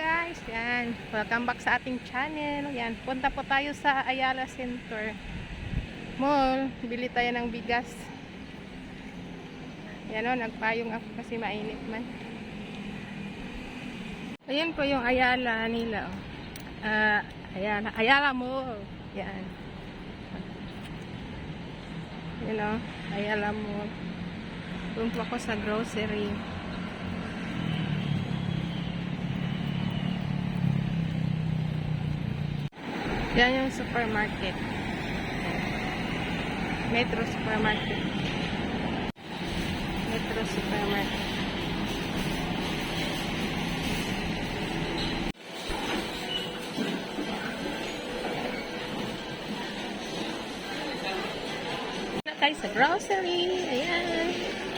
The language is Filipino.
guys, yan. Welcome back sa ating channel. Yan, punta po tayo sa Ayala Center Mall. Bili tayo ng bigas. Yan o, nagpayong ako kasi mainit man. Ayan po yung Ayala nila. oh. Ah, Ayala, Ayala Mall. Yan. Yan o, Ayala Mall. Po ako sa grocery. Yan yung supermarket. Metro supermarket. Metro supermarket. Na tayo sa grocery. Ayan.